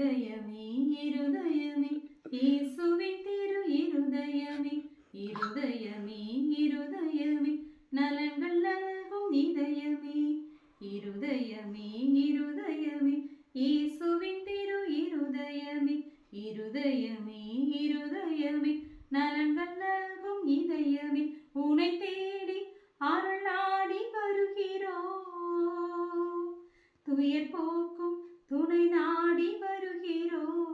இருதயமே இருதயமே இயேசுவின் திரு இருதயமே இருதயமே இருதயமே நலங்கள் நல்கும் இதயமே இருதயமே இருதயமே இயேசுவின் திரு இருதயமே இருதயமே இருதயமே நலங்கள் நல்கும் இதயமே உனை தேடி அருளாடி வருகிறோம். துயர் போக்கும் துணை நாடி வருகிறோம்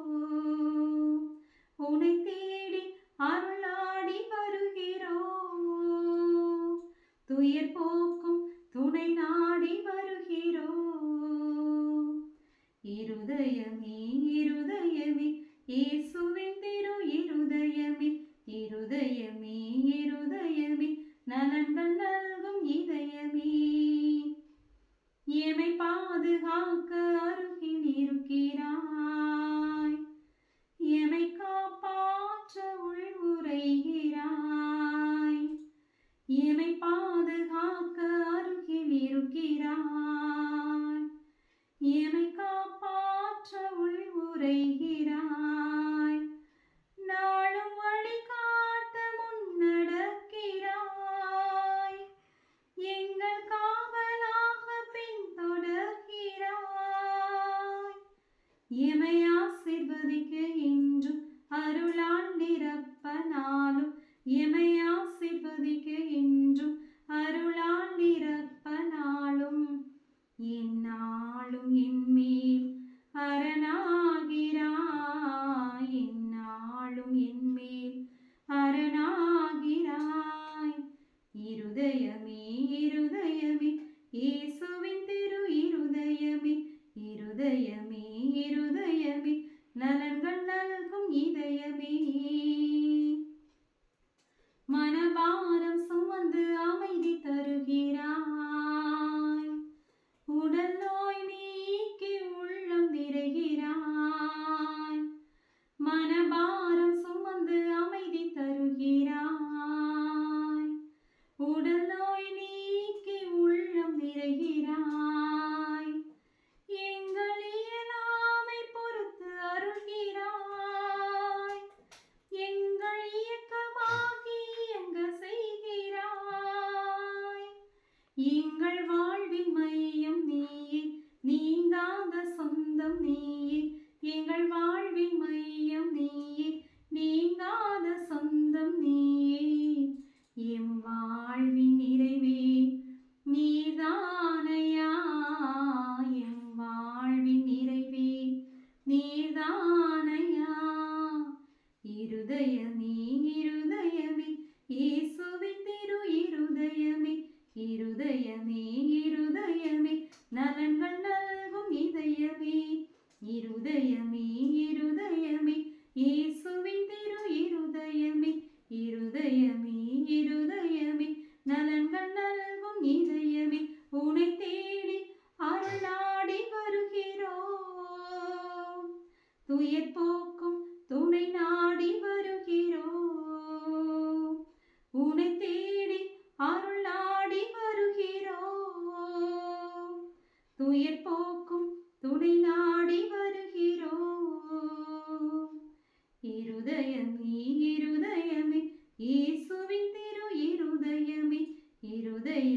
உனை தேடி அருளாடி வருகிறோம் துயர் போக்கும் துணை நாடி வருகிறோம் இருதயமே இருதயமே இயேசுவின் திரு இருதயமே இருதயமே இருதயமே எமை பாதுகாக்க அருகில் இருக்கிறாய். எமை காப்பாற்ற உள்வுரைகிறாய் நாளும் வழிகாட்ட முன்னடக்கிறாய் எங்கள் காவலாக பின்தொடர்கிறாய். எமை எங்கள் துயர் போக்கும் துணை நாடி வருகிறோம் உனை தேடி அருள் நாடி வருகிறோம் துயர் போக்கும் துணை நாடி வருகிறோம் இருதயமே இருதயமே இயேசுவின் திரு இருதயமே இருதய